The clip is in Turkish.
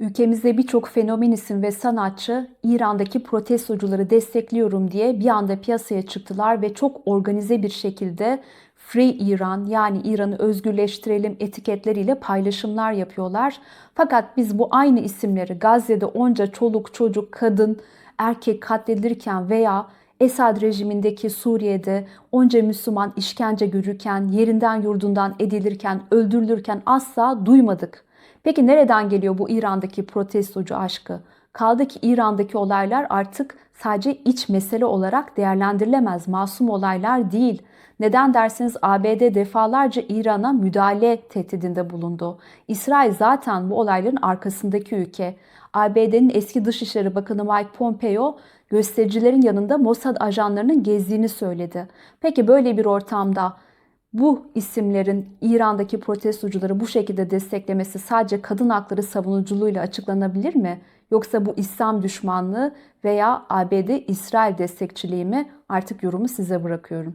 Ülkemizde birçok fenomen isim ve sanatçı İran'daki protestocuları destekliyorum diye bir anda piyasaya çıktılar ve çok organize bir şekilde Free İran yani İran'ı özgürleştirelim etiketleriyle paylaşımlar yapıyorlar. Fakat biz bu aynı isimleri Gazze'de onca çoluk çocuk kadın erkek katledilirken veya Esad rejimindeki Suriye'de onca Müslüman işkence görürken, yerinden yurdundan edilirken, öldürülürken asla duymadık. Peki nereden geliyor bu İran'daki protestocu aşkı? Kaldı ki İran'daki olaylar artık sadece iç mesele olarak değerlendirilemez. Masum olaylar değil. Neden derseniz ABD defalarca İran'a müdahale tehdidinde bulundu. İsrail zaten bu olayların arkasındaki ülke. ABD'nin eski Dışişleri Bakanı Mike Pompeo göstericilerin yanında Mossad ajanlarının gezdiğini söyledi. Peki böyle bir ortamda bu isimlerin İran'daki protestocuları bu şekilde desteklemesi sadece kadın hakları savunuculuğuyla açıklanabilir mi? Yoksa bu İslam düşmanlığı veya ABD İsrail destekçiliği mi? Artık yorumu size bırakıyorum.